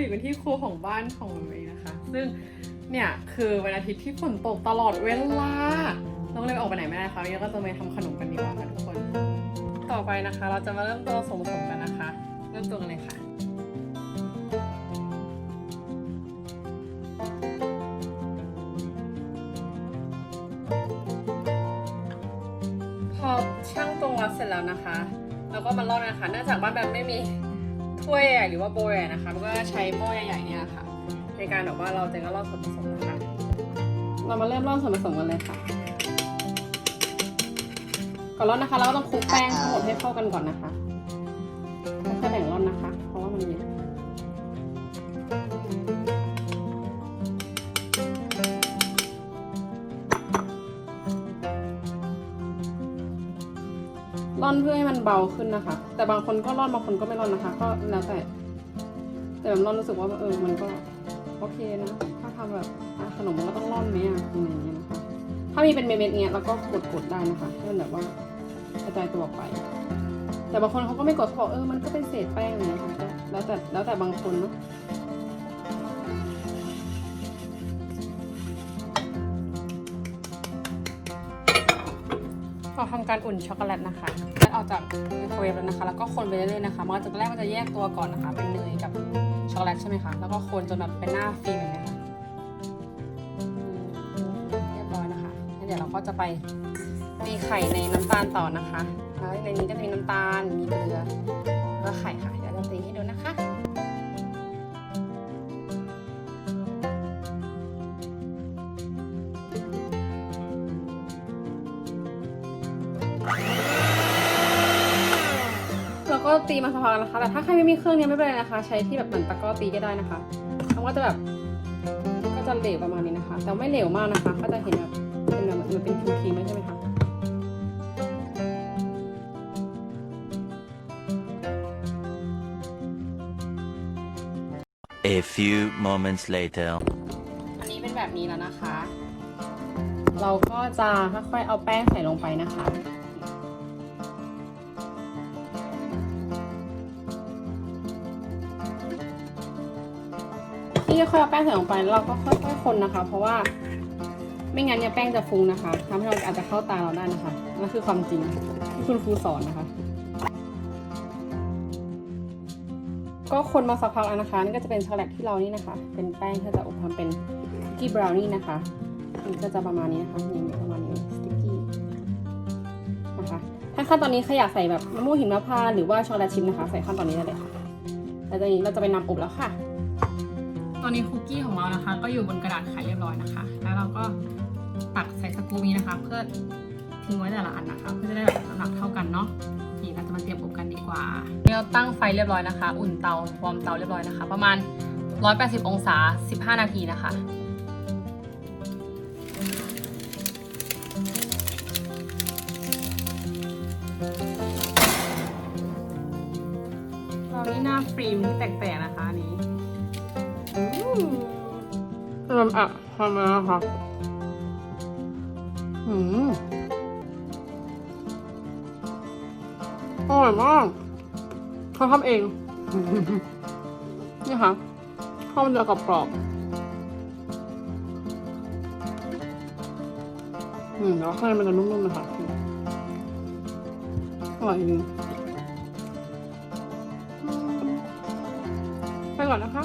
อยู่กันที่ครัวของบ้านของเมย์นะคะ ซึ่งเนี่ยคือวันอาทิตย์ที่ฝนตกตลอดเวลาเราก็เลยออกไปไหนไม่ได้ค่ะวันนี้ก็จะมาทำขนมกันดีกว่าค่ะทุกคน ต่อไปนะคะ เราจะมาเริ่มตัวส่วนผสมกันนะคะ เริ่มตัวกันเลยค่ะพอช่างตรงวัดเสร็จแล้วนะคะแล้วก็มาร่อนนะคะเนื่องจากบ้านแบบไม่มี ถ้วยใหญ่หรือว่าโบยใหญ่นะคะมันก็ใช้หม้อใหญ่ๆเนี่ยค่ะ ในการแบบว่าเราจะก็ร่อนส่วนผสมนะคะ เรามาเริ่มร่อนส่วนผสมกันเลยค่ะ ก่อนร่อนนะคะ เราก็ต้องคลุกแป้งทั้งหมดให้เข้ากันก่อนนะคะ ร่อนเพื่อให้มันเบาขึ้นนะคะ แต่บางคนก็ร่อนบางคนก็ไม่ร่อนนะคะ ก็แล้วแต่ แต่แบบร่อนรู้สึกว่าเออมันก็โอเคนะ ถ้าทำแบบอะขนมมันก็ต้องร่อนไหมอะอะไรอย่างเงี้ยนะคะ ถ้ามีเป็นเม็ดๆเงี้ยเราก็กดๆได้นะคะให้มันแบบว่ากระจายตัวออกไป แต่บางคนเขาก็ไม่กดเขาบอกเออมันก็เป็นเศษแป้งอะไรอย่างเงี้ยค่ะก็แล้วแต่แล้วแต่บางคนเนาะ ทำการอุ่นช็อกโกแลตนะคะแล้วออกจากไมโครเวฟแล้วนะคะ แล้วก็คนไปเรื่อยๆนะคะมันก็จะแรกมันจะแยกตัวก่อนนะคะ เป็นเนยกับช็อกโกแลตใช่ไหมคะ แล้วก็คนจนแบบเป็นหน้าฟิล์มอย่างเงี้ยค่ะเรียบร้อยนะคะแล้วเดี๋ยวเราก็จะไปมีไข่ในน้ำตาลต่อนะคะ แล้วในนี้ก็จะมีน้ำตาล มีเกลือแล้วไข่ค่ะ ก็ตีมาสักพักนะคะ แต่ถ้าใครไม่มีเครื่องเนี้ไม่เป็นไรนะคะ ใช้ที่แบบเหมือนตะกร้อตีก็ได้นะคะมันก็จะแบบก็จะเหลวประมาณนี้นะคะ แต่ไม่เหลวมากนะคะ ก็จะเห็นแบบเป็นแบบมันเป็นครีมๆแล้วใช่ไหมคะ A few moments later. อันนี้เป็นแบบนี้แล้วนะคะ เราก็จะค่อยๆเอาแป้งใส่ลงไปนะคะ ที่ค่อยๆเอาแป้งใส่ลงไปเราก็ค่อยๆคนนะคะ เพราะว่าไม่งั้นเนี่ยแป้งจะฟุ้งนะคะทำให้เราอาจจะเข้าตาเราได้นะคะนั่นคือความจริงที่คุณครูสอนนะคะ ก็คนมาสักพักแล้วนะคะนี่ก็จะเป็นช็อกโกแลตที่เรานี่นะคะ เป็นแป้งที่จะอบทำเป็นคุกกี้บราวนี่นะคะนี่ก็จะประมาณนี้นะคะนี่ประมาณนี้สติ๊กกี้นะคะถ้าขั้นตอนนี้ใครอยากใส่แบบมะม่วงหิมพานต์หรือว่าช็อกโกแลตชิพนะคะ ใส่ขั้นตอนนี้ได้เลยค่ะแล้วตอนนี้เราจะไปนำอบแล้วค่ะ ตอนนี้คุกกี้ของเรานะคะ ก็อยู่บนกระดาษไขเรียบร้อยนะคะ แล้วเราก็ตักใส่สกูมีนะคะ เพื่อทิ้งไว้แต่ละอันนะคะ เพื่อจะได้แบบน้ำหนักเท่ากันเนาะนี่เราจะมาเตรียมอบกันดีกว่าเราตั้งไฟเรียบร้อยนะคะ อุ่นเตาวอร์มเตาเรียบร้อยนะคะ ประมาณ 180 องศา 15 นาทีนะคะเรานี่หน้าฟิล์มที่แตกๆนะคะอัน ทำอะทำแล้วนะคะอืมอร่อยมากเขาทำเอง นี่ค่ะข้าวมันจะกรอบๆอืมแล้วข้างในมันจะนุ่มๆนะคะอร่อยจริงไปก่อนนะคะ